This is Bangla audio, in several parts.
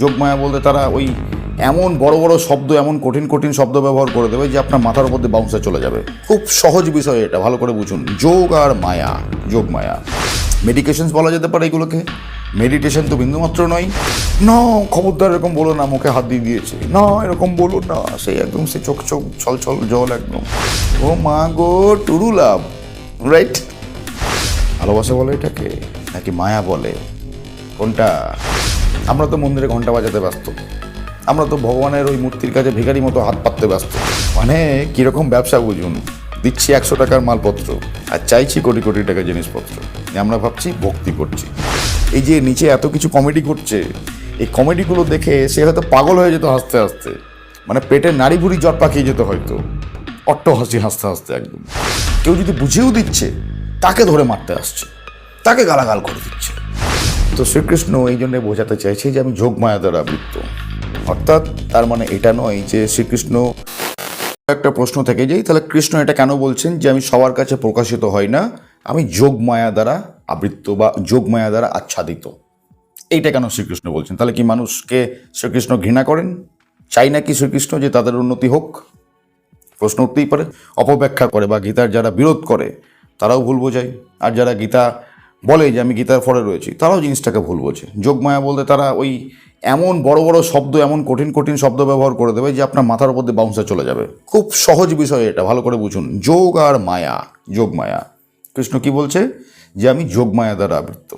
যোগমায়া বলতে তারা ওই এমন বড় বড় শব্দ, এমন কঠিন কঠিন শব্দ ব্যবহার করে দেবে যে আপনার মাথার উপর দিয়ে বাউন্সে চলে যাবে। খুব সহজ বিষয় এটা, ভালো করে বুঝুন। যোগ আর মায়া যোগ মায়া মেডিকেশনস বলা যেতে পারে এগুলোকে। মেডিটেশন তো বিন্দুমাত্র নয়। না, খবরদার এরকম বলো না, মুখে হাত দিয়ে দিয়েছে। না, এরকম বলো না সেই একদম সে চোখ চোখ ছল ছল জল একদম। ও মা গো, টুরু লাভ রাইট ভালোবাসা বলে এটাকে, নাকি মায়া বলে? কোনটা? আমরা তো মন্দিরে ঘণ্টা বাজাতে ব্যস্ত। আমরা তো ভগবানের ওই মূর্তির কাছে ভিখারি মতো হাত পাততে ব্যস্ত। মানে কীরকম ব্যবসা বুঝুন? দিচ্ছি একশো টাকার মালপত্র আর চাইছি কোটি কোটি টাকার জিনিসপত্র। আমরা ভাবছি ভক্তি করছি। এই যে নিচে এত কিছু কমেডি করছে, এই কমেডিগুলো দেখে সে হয়তো পাগল হয়ে যেত হাসতে হাসতে। মানে পেটে নাড়ি ভুড়ি জট পাকিয়ে যেত হয়তো। অট্ট হাসি হাসতে হাসতে একদম। কেউ যদি বুঝেও দিচ্ছে, তাকে ধরে মারতে আসছে। তাকে গালাগাল করে দিচ্ছে। তো শ্রীকৃষ্ণ এই জন্য বোঝাতে চাইছে যে আমি যোগমায়া দ্বারা আবৃত্ত। অর্থাৎ তার মানে এটা নয় যে শ্রীকৃষ্ণ একটা প্রশ্ন থেকে যাই তাহলে কৃষ্ণ এটা কেন বলছেন যে আমি সবার কাছে প্রকাশিত হই না, আমি যোগমায়া দ্বারা আবৃত্ত বা যোগমায়া দ্বারা আচ্ছাদিত। এইটা কেন শ্রীকৃষ্ণ বলছেন? তাহলে কি মানুষকে শ্রীকৃষ্ণ ঘৃণা করেন? চাই না কি শ্রীকৃষ্ণ যে তাদের উন্নতি হোক? প্রশ্ন উঠতেই পারে। অপব্যাখ্যা করে বা গীতার যারা বিরোধ করে, তারাও ভুল বোঝায়। আর যারা গীতা বলে যে আমি গীতার ফলে রয়েছি। তারাও জিনিসটাকে ভুল বোঝে যোগমায়া বলতে তারা ওই এমন বড় বড় শব্দ, এমন কঠিন কঠিন শব্দ ব্যবহার করে দেবে যে আপনার মাথার উপর দিয়ে বাউন্সে চলে যাবে। খুব সহজ বিষয় এটা, ভালো করে বুঝুন। যোগ আর মায়া, যোগমায়া। কৃষ্ণ কি বলছে? যে আমি যোগমায়া দ্বারা আবৃত্ত।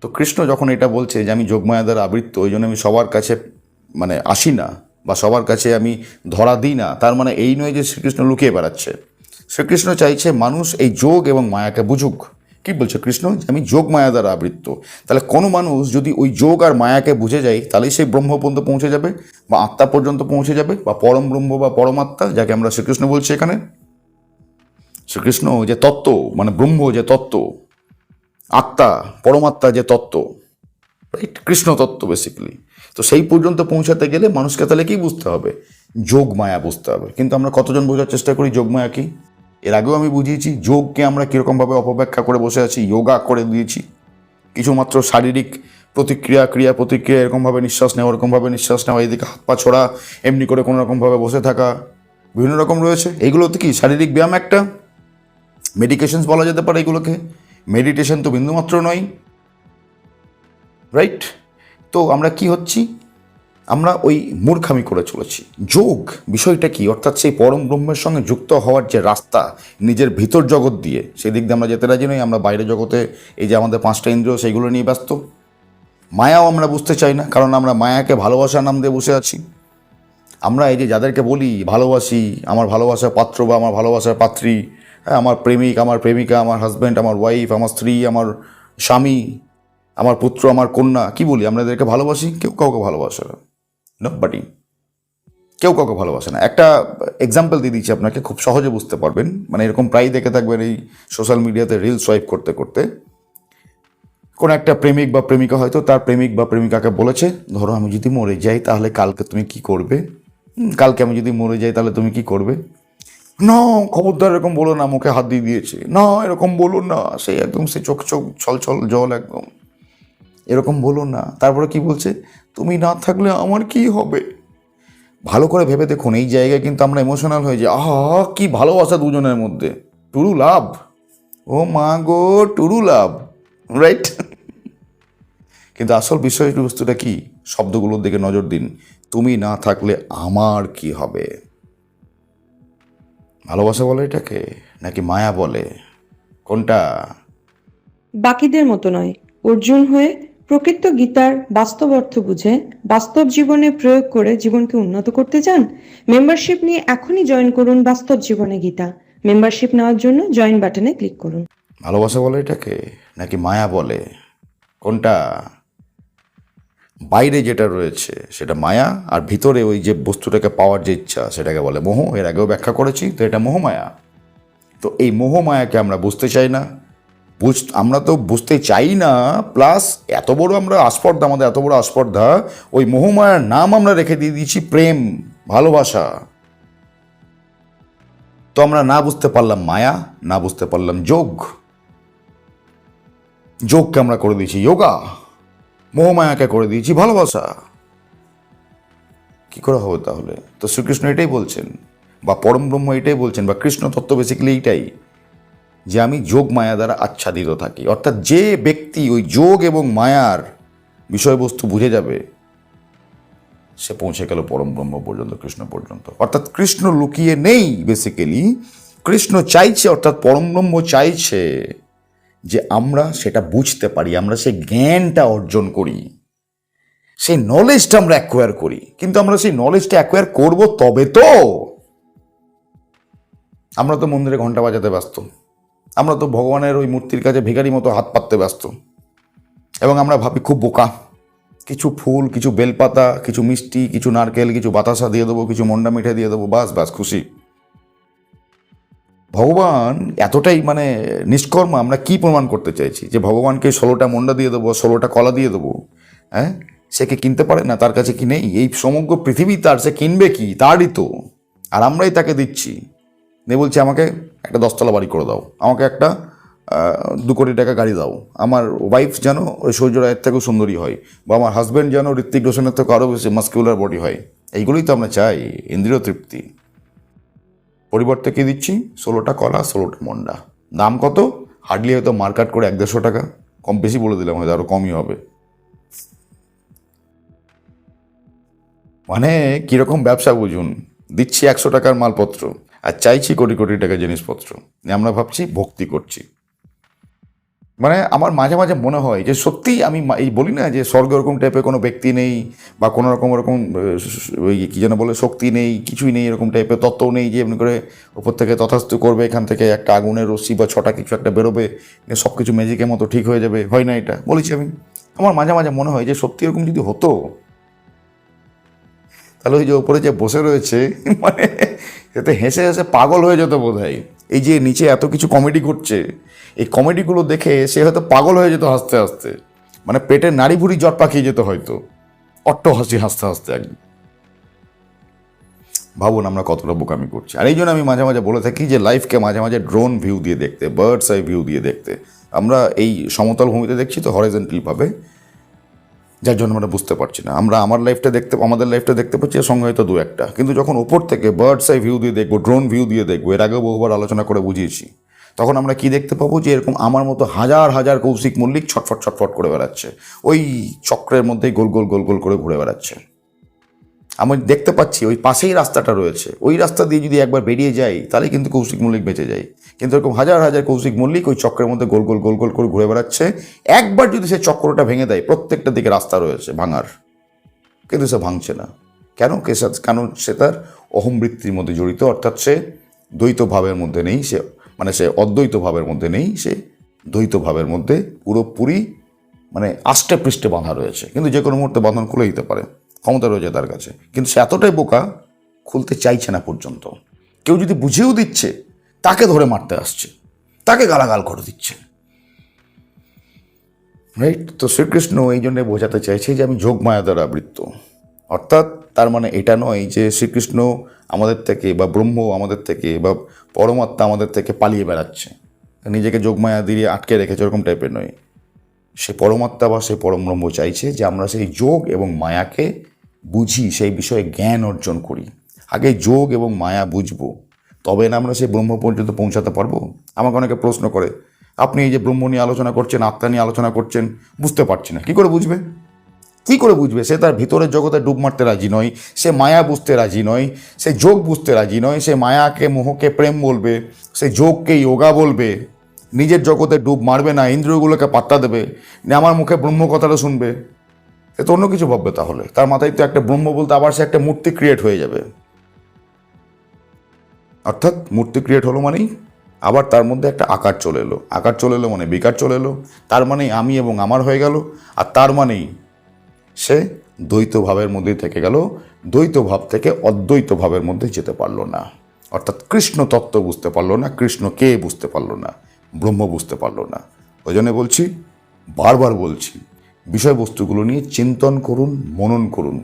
তো কৃষ্ণ যখন এটা বলছে যে আমি যোগমায়া দ্বারা আবৃত্ত, ওই জন্য আমি সবার কাছে মানে আসি না বা সবার কাছে আমি ধরা দিই না, তার মানে এই নয় যে শ্রীকৃষ্ণ লুকিয়ে বেড়াচ্ছে। শ্রীকৃষ্ণ চাইছে মানুষ এই যোগ এবং মায়াকে বুঝুক। কি বলছে কৃষ্ণ? যে আমি যোগ মায়া দ্বারা আবৃত্ত। তাহলে কোনো মানুষ যদি ওই যোগ আর মায়াকে বুঝে যায়, তাহলেই সেই ব্রহ্ম পর্যন্ত পৌঁছে যাবে, বা আত্মা পর্যন্ত পৌঁছে যাবে, বা পরম ব্রহ্ম বা পরমাত্মা, যাকে আমরা শ্রীকৃষ্ণ বলছি এখানে। শ্রীকৃষ্ণ যে তত্ত্ব মানে ব্রহ্ম যে তত্ত্ব, আত্মা, পরমাত্মা যে তত্ত্ব রাইট কৃষ্ণ তত্ত্ব বেসিক্যালি তো সেই পর্যন্ত পৌঁছাতে গেলে মানুষকে তাহলে কি বুঝতে হবে? যোগ মায়া বুঝতে হবে। কিন্তু আমরা কতজন বোঝার চেষ্টা করি যোগ মায়া কি? এর আগেও আমি বুঝিয়েছি, যোগকে আমরা কীরকমভাবে অপব্যাখ্যা করে বসে আছি যোগা করে দিয়েছি। কিছুমাত্র শারীরিক প্রতিক্রিয়া, ক্রিয়া প্রতিক্রিয়া এরকমভাবে নিঃশ্বাস নেওয়া, ওরকমভাবে নিঃশ্বাস নেওয়া, এদিকে হাত পা ছোড়া, এমনি করে কোনো রকমভাবে বসে থাকা, বিভিন্ন রকম রয়েছে। এগুলোতে কি শারীরিক ব্যায়াম একটা? মেডিকেশনস বলা যেতে পারে এগুলোকে। মেডিটেশন তো বিন্দুমাত্র নয়। রাইট তো আমরা কি হচ্ছি? আমরা ওই মূর্খামি করে চলেছি। যোগ বিষয়টা কি? অর্থাৎ সেই পরম ব্রহ্মের সঙ্গে যুক্ত হওয়ার যে রাস্তা, নিজের ভিতর জগৎ দিয়ে, সেই দিক দিয়ে আমরা যেতে রাজি নই, আমরা বাইরে জগতে এই যে আমাদের পাঁচটা ইন্দ্রিয়, সেইগুলো নিয়ে ব্যস্ত। মায়াও আমরা বুঝতে চাই না, কারণ আমরা মায়াকে ভালোবাসার নাম দিয়ে বসে আছি। আমরা এই যে যাদেরকে বলি, ভালোবাসি, আমার ভালোবাসার পাত্র বা আমার ভালোবাসার পাত্রী হ্যাঁ আমার প্রেমিক, আমার প্রেমিকা, আমার হাজব্যান্ড আমার ওয়াইফ আমার স্ত্রী, আমার স্বামী, আমার পুত্র, আমার কন্যা, কি বলি? আমরা এদেরকে ভালোবাসি, কেউ কাউকে ভালোবাসে না। নো বাটি কেউ কাউকে ভালোবাসে না। একটা এক্সাম্পল দিয়ে দিচ্ছি আপনাকে, খুব সহজে বুঝতে পারবেন। মানে এরকম প্রায় দেখে থাকবেন এই সোশ্যাল মিডিয়াতে রিল সোয়াইপ করতে করতে। কোন একটা প্রেমিক বা প্রেমিকা হয়তো তার প্রেমিক বা প্রেমিকাকে বলেছে, ধরো আমি যদি মরে যাই, তাহলে কালকে তুমি কি করবে? কালকে আমি যদি মরে যাই, তাহলে তুমি কি করবে? না, খবরদার এরকম বলো না, মুখে হাত দিয়ে দিয়েছে। না, এরকম বলো না। সেই একদম, সে চোখ চোখ ছল ছল জল একদম। এরকম বলো না। তারপরে কি বলছে? তুমি না থাকলে আমার কি হবে? ভালো করে ভেবে দেখুন, এই জায়গায় কিন্তু আমরা ইমোশনাল হয়ে যাই। আহা, কি ভালোবাসা দুজনের মধ্যে। টুরু লাভ। ও মা গো, টুরু লাভ রাইট কিন্তু আসল বিষয় বিষয়বস্তুটা কি? শব্দগুলোর দিকে নজর দিন। তুমি না থাকলে আমার কি হবে? ভালোবাসা বলে এটাকে, নাকি মায়া বলে? কোনটা? বাকিদের মতো নয়। অর্জুন হয়ে প্রকৃত গীতার বাস্তব অর্থ বুঝে বাস্তব জীবনে প্রয়োগ করে জীবনকে উন্নত করতে চান? মেম্বারশিপ নিয়ে এখনই জয়েন করুন বাস্তব জীবনে গীতা। মেম্বারশিপ নেওয়ার জন্য জয়েন বাটনে ক্লিক করুন। ভালোবাসা বলে এটাকে, নাকি মায়া বলে? কোনটা? বাইরে যেটা রয়েছে, সেটা মায়া, আর ভিতরে ওই যে বস্তুটাকে পাওয়ার যে ইচ্ছা, সেটাকে বলে মোহ। এর আগেও ব্যাখ্যা করেছি, তো এটা মোহমায়া। তো এই মোহমায়াকে আমরা বুঝতে চাই না। বুঝ আমরা তো বুঝতে চাই না প্লাস এত বড় আমরা আস্পর্ধা, আমাদের এত বড় আস্পর্ধা, ওই মোহমায়ার নাম আমরা রেখে দিয়ে দিয়েছি প্রেম, ভালোবাসা। তো আমরা না বুঝতে পারলাম মায়া, না বুঝতে পারলাম যোগ। যোগকে আমরা করে দিয়েছি যোগা, মোহমায়াকে করে দিয়েছি ভালোবাসা। কি করে হবে তাহলে? তো শ্রীকৃষ্ণ এটাই বলছেন, বা পরম ব্রহ্ম এটাই বলছেন, বা কৃষ্ণ তত্ত্ব বেসিক্যালি এইটাই। যে আমি যোগ মায়া দ্বারা আচ্ছাদিত থাকি। অর্থাৎ যে ব্যক্তি ওই যোগ এবং মায়ার বিষয়বস্তু বুঝে যাবে, সে পৌঁছে গেল পরম ব্রহ্ম পর্যন্ত, কৃষ্ণ পর্যন্ত। অর্থাৎ কৃষ্ণ লুকিয়ে নেই বেসিক্যালি কৃষ্ণ চাইছে, অর্থাৎ পরম ব্রহ্ম চাইছে যে আমরা সেটা বুঝতে পারি, আমরা সেই জ্ঞানটা অর্জন করি। সেই নলেজটা আমরা অ্যাকোয়ার করি। কিন্তু আমরা সেই নলেজটা অ্যাকোয়ার করব তবে তো। আমরা তো মন্দিরে ঘণ্টা বাজাতে ব্যস্ত। আমরা তো ভগবানের ওই মূর্তির কাছে ভিখারি মতো হাত পাততে ব্যস্ত। এবং আমরা ভাবি খুব বোকা। কিছু ফুল, কিছু বেলপাতা, কিছু মিষ্টি, কিছু নারকেল, কিছু বাতাসা দিয়ে দেবো, কিছু মন্ডা মিঠাই দিয়ে দেবো, বাস বাস, খুশি। ভগবান এতটাই মানে নিষ্কর্ম, আমরা কি প্রমাণ করতে চাইছি? যে ভগবানকে ষোলোটা মন্ডা দিয়ে দেবো, ষোলোটা কলা দিয়ে দেবো হ্যাঁ? সে কি কিনতে পারে না? তার কাছে কি নেই? এই সমগ্র পৃথিবী তার, সে কিনবে কি? তারই তো। আর আমরাই তাকে দিচ্ছি। দিয়ে বলছি, আমাকে একটা দশতলা বাড়ি করে দাও। আমাকে একটা দু কোটি টাকা গাড়ি দাও। আমার ওয়াইফ যেন ওই সূর্য রায়ের থেকেও সুন্দরী হয় বা আমার হাজব্যান্ড যেন ঋত্বিক রোশনের থেকে আরও বেশি মাস্কিউলার বডি হয়। এইগুলোই তো আমরা চাই। ইন্দ্রিয় তৃপ্তি। পরিবর্তে কি দিচ্ছি? ষোলোটা কলা, ষোলোটা মন্ডা। দাম কত? হার্ডলি হয়তো মার্কেট করে এক দেড়শো টাকা। কম বেশি বলে দিলাম, হয়তো আরও কমই হবে। মানে কীরকম ব্যবসা বুঝুন। দিচ্ছি একশো টাকার মালপত্র। আর চাইছি কোটি কোটি টাকা জিনিসপত্র। আমরা ভাবছি, ভক্তি করছি। মানে আমার মাঝে মাঝে মনে হয় যে সত্যিই আমি এই বলি না যে স্বর্গ এরকম টাইপের কোনো ব্যক্তি নেই বা কোনো রকম ওরকম ওই কী যেন বলে শক্তি নেই, কিছুই নেই, এরকম টাইপের তত্ত্বও নেই যে এমনি করে ওপর থেকে তথাস্থ করবে, এখান থেকে একটা আগুনের রশ্মি বা ছটা কিছু একটা বেরোবে সব কিছু ম্যাজিকের মতো ঠিক হয়ে যাবে। হয় না এটা? বলেছি আমি। আমার মাঝে মাঝে মনে হয় যে সত্যি এরকম যদি হতো তাহলে ওই যে ওপরে যে বসে রয়েছে মানে এতে হেসে হেসে পাগল হয়ে যেত বোধ এই যে নিচে এত কিছু কমেডি করছে, এই কমেডিগুলো দেখে সে হয়তো পাগল হয়ে যেত হাসতে হাসতে। মানে পেটের নাড়ি ভুড়ি জট পাকিয়ে যেত হয়তো। অট্ট হাসি হাসতে হাসতে একদম ভাবুন আমরা কতটা বোকামি করছি। আর এই জন্য আমি মাঝে মাঝে বলে থাকি যে লাইফকে মাঝে মাঝে ড্রোন ভিউ দিয়ে দেখতে বার্ডস আই ভিউ দিয়ে দেখতে। আমরা এই সমতল ভূমিতে দেখছি তো হরিজেন্টাল ভাবে। যার জন্য আমরা বুঝতে পারছি না। আমরা আমার লাইফটা দেখতে আমাদের লাইফটা দেখতে পাচ্ছি এর সঙ্গে হয়তো দু একটা। কিন্তু যখন ওপর থেকে বার্ডস আই ভিউ দিয়ে দেখব ড্রোন ভিউ দিয়ে দেখব, এর আগেও বহুবার আলোচনা করে বুঝিয়েছি, তখন আমরা কি দেখতে পাবো? যে এরকম আমার মতো হাজার হাজার কৌশিক মল্লিক ছটফট ছটফট করে বেড়াচ্ছে। ওই চক্রের মধ্যেই গোল গোল গোল গোল করে ঘুরে বেড়াচ্ছে। আমি দেখতে পাচ্ছি ওই পাশেই রাস্তাটা রয়েছে। ওই রাস্তা দিয়ে যদি একবার বেরিয়ে যাই, তাহলে কিন্তু কৌশিক মল্লিক বেঁচে যায়। কিন্তু এরকম হাজার হাজার কৌশিক মল্লিক ওই চক্রের মধ্যে গোল গোল গোল গোল করে ঘুরে বেড়াচ্ছে। একবার যদি সে চক্রটা ভেঙে দেয়, প্রত্যেকটা দিকে রাস্তা রয়েছে ভাঙার। কিন্তু সে ভাঙছে না। কেন? কে কেন সে তার অহমবৃত্তির মধ্যে জড়িত? অর্থাৎ সে দ্বৈত ভাবের মধ্যে নেই, সে মানে সে অদ্বৈত ভাবের মধ্যে নেই, সে দ্বৈত ভাবের মধ্যে পুরোপুরি মানে আষ্টে পৃষ্ঠে বাঁধা রয়েছে। কিন্তু যে কোনো মুহূর্তে বাঁধন খুলে দিতে পারে। ক্ষমতা রয়েছে তার কাছে। কিন্তু সে এতটাই বোকা, খুলতে চাইছে না পর্যন্ত। কেউ যদি বুঝেও দিচ্ছে, তাকে ধরে মারতে আসছে। তাকে গালাগাল করে দিচ্ছে। রাইট তো শ্রীকৃষ্ণ এই জন্য বোঝাতে চাইছে যে আমি যোগমায়া দ্বারা আবৃত্ত। অর্থাৎ তার মানে এটা নয় যে শ্রীকৃষ্ণ আমাদের থেকে বা ব্রহ্ম আমাদের থেকে বা পরমাত্মা আমাদের থেকে পালিয়ে বেড়াচ্ছে। নিজেকে যোগমায়া দিয়ে আটকে রেখেছে ওরকম টাইপের নয়। সে পরমাত্মা বা সে পরম ব্রহ্ম চাইছে যে আমরা সেই যোগ এবং মায়াকে বুঝি, সেই বিষয়ে জ্ঞান অর্জন করি। আগে যোগ এবং মায়া বুঝব। তবে না আমরা সেই ব্রহ্ম পর্যন্ত পৌঁছাতে পারব? আমাকে অনেকে প্রশ্ন করে, আপনি এই যে ব্রহ্ম নিয়ে আলোচনা করছেন, আত্মা নিয়ে আলোচনা করছেন, বুঝতে পারছি না। কী করে বুঝবে? কী করে বুঝবে? সে তার ভিতরের জগতে ডুব মারতে রাজি নয়, সে মায়া বুঝতে রাজি নয়, সে যোগ বুঝতে রাজি নয়, সে মায়াকে, মোহকে প্রেম বলবে, সে যোগকে যোগা বলবে, নিজের জগতে ডুব মারবে না, ইন্দ্রিয়গুলোকে পাত্তা দেবে আমার মুখে ব্রহ্ম কথাটা শুনবে। এ তো অন্য কিছু ভাববে তাহলে। তার মাথায় তো একটা ব্রহ্ম বলতে আবার সে একটা মূর্তি ক্রিয়েট হয়ে যাবে। অর্থাৎ মূর্তি ক্রিয়েট হলো মানেই আবার তার মধ্যে একটা আকার চলে এলো। আকার চলে এলো মানে বিকার চলে এলো। তার মানেই আমি এবং আমার হয়ে গেল। আর তার মানেই সে দ্বৈত ভাবের থেকে গেল। দ্বৈত ভাব থেকে অদ্বৈত ভাবের মধ্যে যেতে পারল না। অর্থাৎ কৃষ্ণ তত্ত্ব বুঝতে পারল না, কৃষ্ণ কে বুঝতে পারল না, ব্রহ্ম বুঝতে পারল না। ওই জন্য বলছি, বারবার বলছি বিষয়বস্তুগুলো নিয়ে চিন্তন করুন, মনন করুন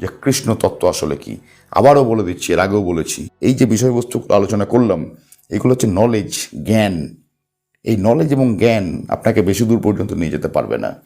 যে কৃষ্ণ তত্ত্ব আসলে কি। আবারও বলে দিচ্ছি, এর আগেও বলেছি, এই যে বিষয়বস্তুগুলো আলোচনা করলাম, এগুলো হচ্ছে নলেজ জ্ঞান। এই নলেজ এবং জ্ঞান আপনাকে বেশি দূর পর্যন্ত নিয়ে যেতে পারবে না।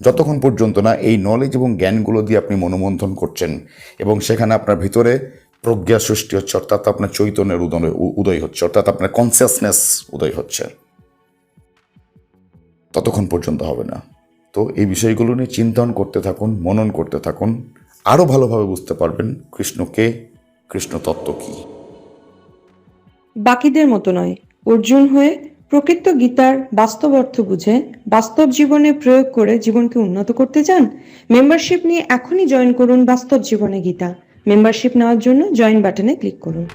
যতক্ষণ পর্যন্ত না এই নলেজ এবং জ্ঞানগুলো দিয়ে আপনি মনোমন্থন করছেন এবং সেখানে আপনার ভিতরে প্রজ্ঞা সৃষ্টি হচ্ছে, অর্থাৎ আপনার চৈতন্যের উদয় উদয় হচ্ছে, অর্থাৎ আপনার কনসিয়াসনেস উদয় হচ্ছে। ততক্ষণ পর্যন্ত হবে না। তো এই বিষয়গুলো নিয়ে চিন্তন করতে থাকুন, মনন করতে থাকুন। আরও ভালোভাবে বুঝতে পারবেন কৃষ্ণকে কৃষ্ণ তত্ত্ব কী। বাকিদের মতো নয়, অর্জুন হয়ে প্রকৃত গীতার বাস্তব অর্থ বুঝে বাস্তব জীবনে প্রয়োগ করে জীবনকে উন্নত করতে চান? মেম্বারশিপ নিয়ে এখনই জয়েন করুন বাস্তব জীবনে গীতা। মেম্বারশিপ নেওয়ার জন্য জয়েন বাটনে ক্লিক করুন।